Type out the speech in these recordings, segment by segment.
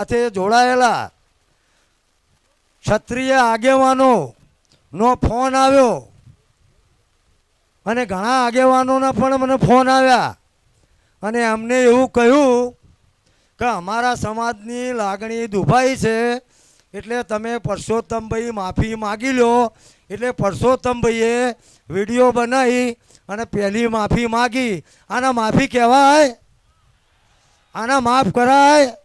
સાથે જોડાયેલા ક્ષત્રિય આગેવાનો નો ફોન આવ્યો. અને ઘણા આગેવાનોના પણ મને ફોન આવ્યા. અને અમને એવું કહ્યું કે અમારા સમાજની લાગણી દુભાઈ છે, એટલે તમે પરસોત્તમભાઈ માફી માગી લો. એટલે પરસોત્તમભાઈએ વીડિયો બનાવી અને પહેલી માફી માગી. આના માફી કહેવાય? આના માફ કરાય?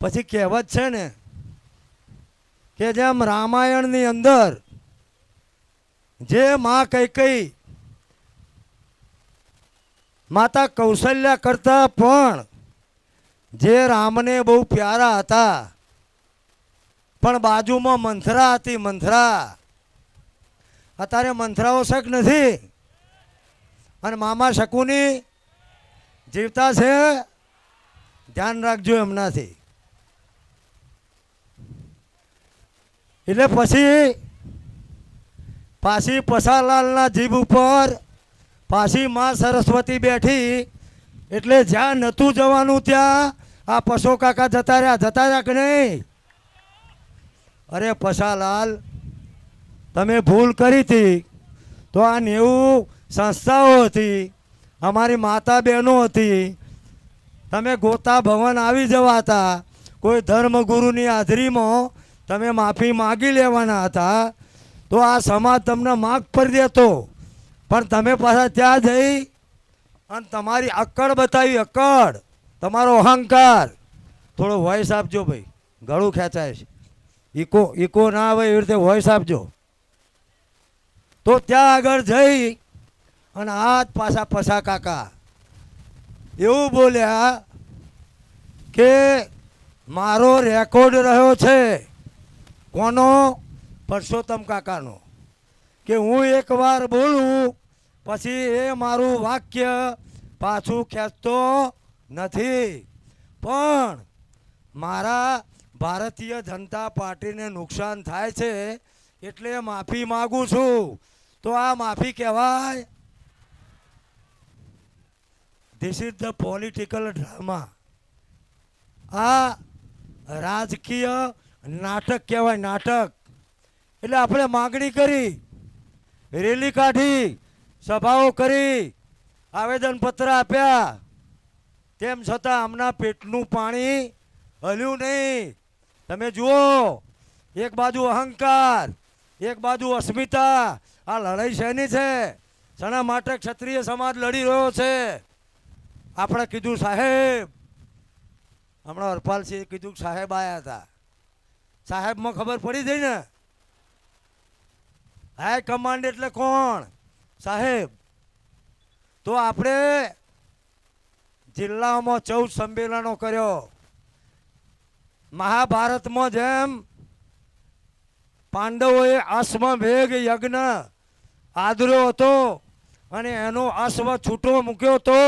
પછી કહેવત છે ને કે જેમ રામાયણની અંદર જે માં કઈ કઈ માતા કૌશલ્યા કરતા પણ જે રામને બહુ પ્યારા હતા, પણ બાજુમાં મંથરા હતી, મંથરા. અત્યારે મંથરાઓ શક નથી. અને મામા શકુની જીવતા છે, ધ્યાન રાખજો એમનાથી. એટલે પછી, પાછી પસાલાલના જીભ ઉપર પાછી માં સરસ્વતી બેઠી, એટલે જ્યાં નહોતું જવાનું ત્યાં આ પશો કાકા જતા રહ્યા. જતા રહ્યા કે નહીં? અરે પસાલાલ તમે ભૂલ કરી હતી. તો આ નેવું સંસ્થાઓ હતી, અમારી માતા બહેનો હતી. તમે ગોતા ભવન આવી જવાતા કોઈ ધર્મગુરુની હાજરીમાં તમે માફી માગી લેવાના હતા, તો આ સમાજ તમને માગ પર દેતો. પણ તમે પાછા ત્યાં જઈ અને તમારી અક્કડ બતાવી, અક્કડ, તમારો અહંકાર. થોડો વોઇસ આપજો ભાઈ, ગળું ખેંચાય છે. ઇકો ઇકો ના આવે એવી રીતે વોઇસ આપજો. તો ત્યાં આગળ જઈ અને હાથ પાછા પસા કાકા. એવું બોલ્યા કે મારો રેકોર્ડ રહ્યો છે. કોનો? પરસોત્તમ કાકાનો. કે હું એકવાર બોલું, પછી એ મારું વાક્ય પાછું ખેંચતો નથી. પણ મારા ભારતીય જનતા પાર્ટીને નુકસાન થાય છે એટલે માફી માગું છું. તો આ માફી કહેવાય. This is the political drama આ રાજકીય નાટક કહેવાય, નાટક. એટલે આપણે માગણી કરી, રેલી કાઢી, સભાઓ કરી, આવેદનપત્ર આપ્યા. તેમ છતાં આમના પેટનું પાણી હલ્યું નહીં. તમે જુઓ, એક બાજુ અહંકાર, એક બાજુ અસ્મિતા. આ લડાઈ શેની છે? શેના માટે ક્ષત્રિય સમાજ લડી રહ્યો છે? આપણે કીધું સાહેબ. હમણાં હરપાલસિંહે કીધું સાહેબ આવ્યા હતા. સાહેબમાં ખબર પડી જઈ ને? હાઈ કમાન્ડ એટલે કોણ? સાહેબ, તો આપણે જિલ્લામાં ચૌદ સંમેલનો કર્યો. મહાભારતમાં જેમ પાંડવોએ અશ્વમેઘ યજ્ઞ આદર્યો હતો અને એનો અશ્વ છૂટો મૂક્યો હતો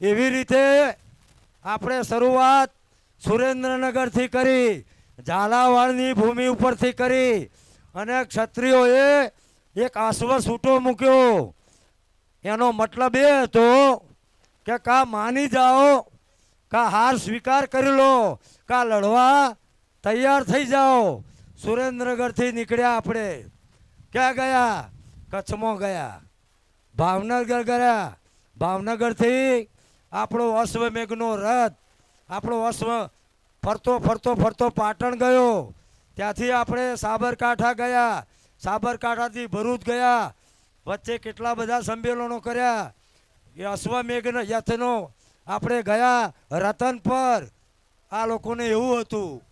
એવી રીતે આપણે શરૂઆત સુરેન્દ્રનગરથી કરી. ઝાલાવાડની ભૂમિ ઉપરથી કરી અને ક્ષત્રિયોએ એક આશ્વ છૂટો મૂક્યો. એનો મતલબ એ હતો કે કા માની જાઓ, કા હાર સ્વીકાર કરી લો, કા લડવા તૈયાર થઈ જાઓ. સુરેન્દ્રનગરથી નીકળ્યા આપણે. ક્યાં ગયા? કચ્છમાં ગયા. ભાવનગર ગયા. ભાવનગરથી આપણો અશ્વમેઘનો રથ, આપણો અશ્વ ફરતો ફરતો ફરતો પાટણ ગયો. ત્યાંથી આપણે સાબરકાંઠા ગયા. સાબરકાંઠાથી ભરૂચ ગયા. વચ્ચે કેટલા બધા સંમેલનો કર્યા. એ અશ્વમેઘ યથનો આપણે ગયા રતન પર. આ લોકોને એવું હતું,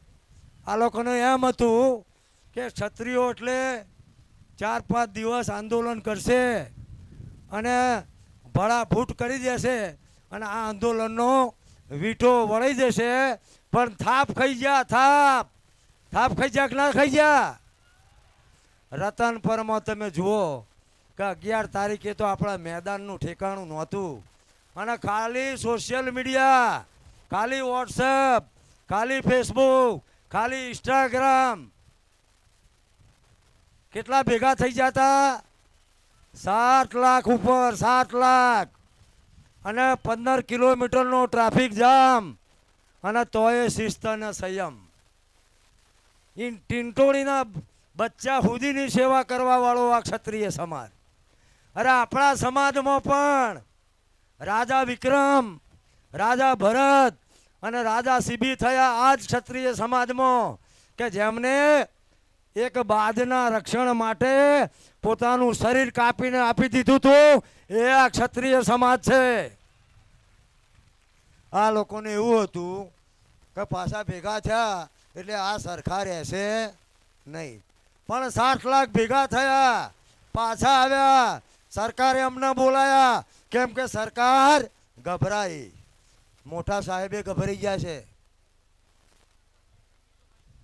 આ લોકોને એમ હતું કે ક્ષત્રિયો એટલે ચાર, પાંચ દિવસ આંદોલન કરશે અને ભળાફૂટ કરી દેશે અને આ આંદોલનનો વીટો વળી દેશે પણ થાપ ખાઈ ગયા, થાપ. થાપ ખાઈ જા કે ના ખાઈ ગયા? રતનપરમાં તમે જુઓ કે અગિયાર તારીખે તો આપણા મેદાનનું ઠેકાણું નહોતું. અને ખાલી સોશિયલ મીડિયા ખાલી વોટ્સઅપ ખાલી ફેસબુક ખાલી ઇન્સ્ટાગ્રામ કેટલા ભેગા થઈ જતા સાત લાખ ઉપર, સાત લાખ. અને પંદર કિલોમીટરનો ટ્રાફિક જામ અને તોય શિસ્ત અને સંયમ ટીંટોળીના બચ્ચા સુધીની સેવા કરવા વાળો આ ક્ષત્રિય સમાજ. અરે આપણા સમાજમાં પણ રાજા વિક્રમ, રાજા ભરત અને રાજા સિબી થયા આ જ ક્ષત્રિય સમાજમાં કે જેમને એક બાદના રક્ષણ માટે પોતાનું શરીર કાપીને આપી દીધું હતું એ આ ક્ષત્રિય સમાજ છે. આ લોકોને એવું હતું કે પાછા ભેગા થયા એટલે આ સરખા રહેશે નહીં. પણ સાત લાખ ભેગા થયા, પાછા આવ્યા, સરકારે અમને બોલાયા, કેમ કે સરકાર ગભરાઈ. મોટા સાહેબે ગભરાઈ ગયા છે.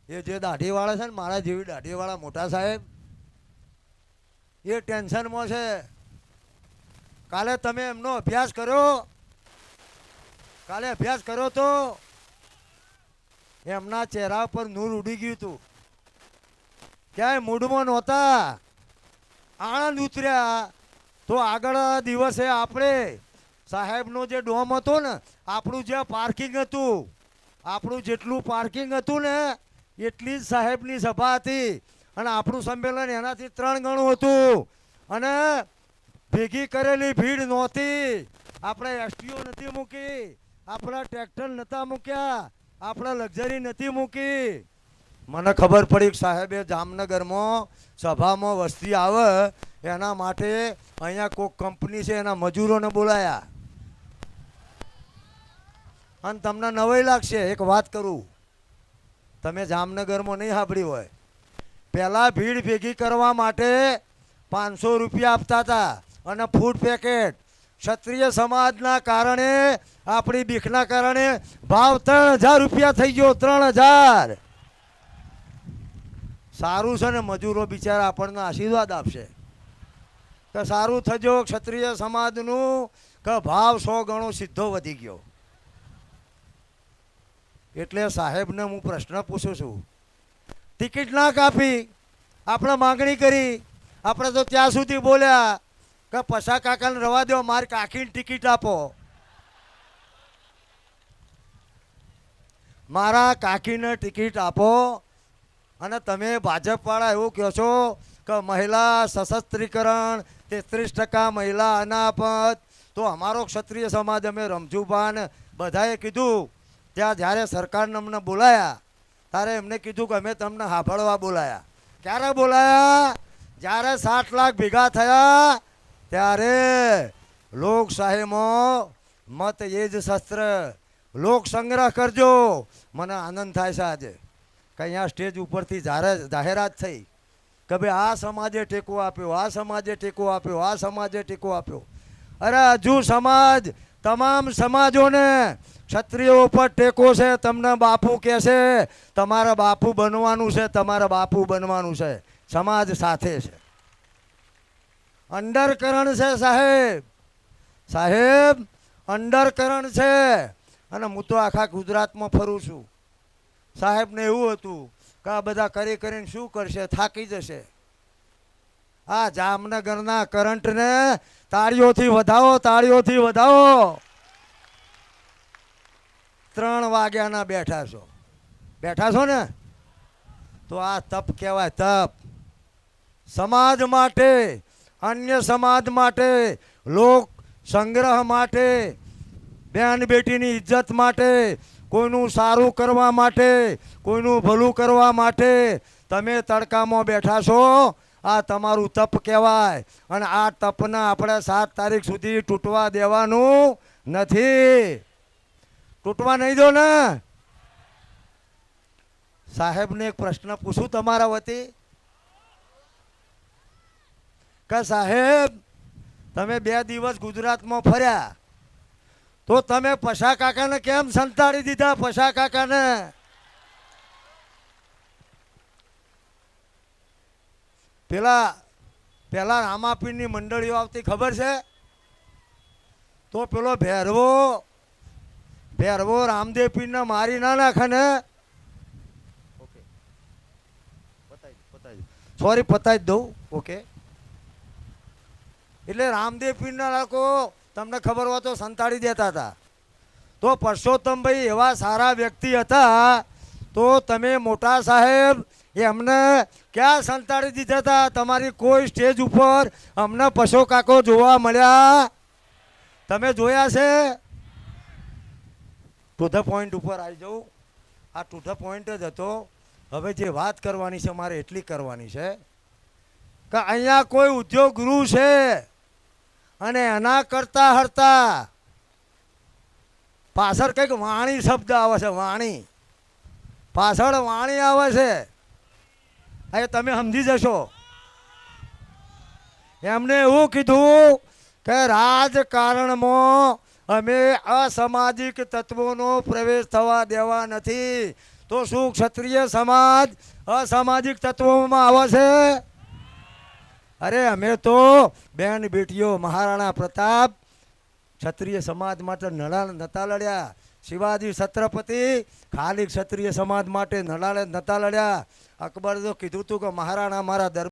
એ જે દાઢીવાળા છે ને, મારા જેવી દાઢીવાળા મોટા સાહેબ, એ ટેન્શનમાં છે. કાલે તમે એમનો અભ્યાસ કર્યો? કાલે અભ્યાસ કર્યો તો એમના ચહેરા પર નૂર ઉડી ગયું હતું ક્યાંય મૂડમાં નહોતા. આણંદ ઉતર્યા. તો આગળ દિવસે આપણે સાહેબનો જે ડોમ હતો ને, આપણું જે પાર્કિંગ હતું, આપણું જેટલું પાર્કિંગ હતું ને, એટલી જ સાહેબની સભા હતી. અને આપણું સંમેલન એનાથી ત્રણ ગણું હતું. અને ભેગી કરેલી ભીડ નહોતી. આપણે એસટીઓ નથી મૂકી. આપણા ટ્રેક્ટર નહોતા મૂક્યા. આપણા લક્ઝરી નથી મૂકી. મને ખબર પડી સાહેબે જામનગરમાં સભામાં વસ્તી આવે, એના માટે અહીંયા કોઈક કંપની છે, એના મજૂરોને બોલાયા. અને તમને નવાઈ લાગશે, એક વાત કરું. તમે જામનગરમાં નહીં સાંભળી હોય. પહેલાં ભીડ ભેગી કરવા માટે પાંચસો રૂપિયા આપતા હતા અને ફૂડ પેકેટ. ક્ષત્રિય સમાજના કારણે, આપણી બીખના કારણે ભાવ ત્રણ હજાર રૂપિયા થઈ ગયો, ત્રણ હજાર. સારું છે ને મજૂરો બિચારા આપણને આશીર્વાદ આપશે. કે સારું થજો ક્ષત્રિય સમાજનું, કે ભાવ સો ગણો સીધો વધી ગયો. એટલે સાહેબને હું પ્રશ્ન પૂછું છું. ટિકિટ ના કાપી, આપણે માંગણી કરી, આપણે તો ત્યાં સુધી બોલ્યા કે પસા કાકાને રવા દો, મારી કાકીને ટિકિટ આપો. મારા કાકીને ટિકિટ આપો અને તમે ભાજપવાળા એવું કહો છો કે મહિલા સશસ્ત્રીકરણ તેત્રીસ ટકા મહિલા અનાપત તો અમારો ક્ષત્રિય સમાજ અમે રમજુભાન બધાએ કીધું. ત્યાં જ્યારે સરકારને અમને બોલાયા, ત્યારે એમને કીધું કે અમે તમને સાંભળવા બોલાયા. ક્યારે બોલાયા? જ્યારે સાત લાખ ભેગા થયા ત્યારે લોકશાહીમાં મત એ જ શસ્ત્ર. લોક સંગ્રહ કરજો. મને આનંદ થાય છે આજે. કે અહીંયા સ્ટેજ ઉપરથી જાહેરાત થઈ કે ભાઈ આ સમાજે ટેકો આપ્યો, આ સમાજે ટેકો આપ્યો, આ સમાજે ટેકો આપ્યો. અરે હજુ સમાજ, તમામ સમાજોને ક્ષત્રિયો ઉપર ટેકો છે. તમને બાપુ કહેશે તમારા બાપુ બનવાનું છે, તમારા બાપુ બનવાનું છે. સમાજ સાથે છે. અંડરકરણ છે, સાહેબ. સાહેબ, અંડરકરણ છે. અને હું તો આખા ગુજરાતમાં ફરું છું. સાહેબને એવું હતું કે આ બધા કરી કરીને શું કરશે? થાકી જશે. આ જામનગરના કરંટને તાળીઓથી વધાવો તાળીઓથી વધાવો. ત્રણ વાગ્યાના બેઠા છો. બેઠા છો ને? તો આ તપ કહેવાય તપ. સમાજ માટે અન્ય સમાજ માટે, લોક સંગ્રહ માટે, બેન બેટીની ઇજ્જત માટે, કોઈનું સારું કરવા માટે, કોઈનું ભલું કરવા માટે તમે તડકામાં બેઠા છો. આ તમારું તપ કહેવાય. અને આ તપને આપણે સાત તારીખ સુધી તૂટવા દેવાનું નથી. તૂટવા નહીં દો ને. સાહેબને એક પ્રશ્ન પૂછું તમારા વતી. કે સાહેબ તમે બે દિવસ ગુજરાતમાં ફર્યા. તો તમે પશા કાકાને કેમ સંતાડી દીધા પશા કાકાને? પેલા પેલા રામાપીરની મંડળીઓ આવતી ખબર છે? તો પેલો ભેરવો ભેરવો રામદેવ પીરને મારી ના નાખે ને? સોરી પતાવી દઉં. ઓકે. એટલે રામદેવ પીરના લોકો તમને ખબર હોય તો સંતાડી દેતા હતા. તો પરસોત્તમભાઈ એવા સારા વ્યક્તિ હતા, તો તમે મોટા સાહેબ એમને ક્યાં સંતાડી દીધા હતા? તમારી કોઈ સ્ટેજ ઉપર અમને પશો કાકો જોવા મળ્યા? તમે જોયા છે? ટુ ધ પોઈન્ટ ઉપર આવી જાઉં. આ ટુ ધ પોઈન્ટ જ હતો. હવે જે વાત કરવાની છે, મારે એટલી કરવાની છે કે અહીંયા કોઈ ઉદ્યોગ ગૃહ છે. અને એના કરતા હરતા. પાછળ કંઈક વાણી શબ્દ આવે છે, વાણી. પાછળ વાણી આવે છે. એ તમે સમજી જશો. એમને એવું કીધું કે રાજકારણમાં અમે અસામાજિક તત્વોનો પ્રવેશ થવા દેવા નથી. તો શું ક્ષત્રિય સમાજ અસામાજિક તત્વોમાં આવે છે? અરે અમે તો બેન બેટીઓ, મહારાણા પ્રતાપ, ક્ષત્રિય સમાજ માટે નડા નતા લડ્યા. શિવાજી છત્રપતિ, ખાલી ક્ષત્રિય સમાજ માટે નડા નતા લડ્યા. અકબર તો કીધું તું કે મહારાણા મારા દર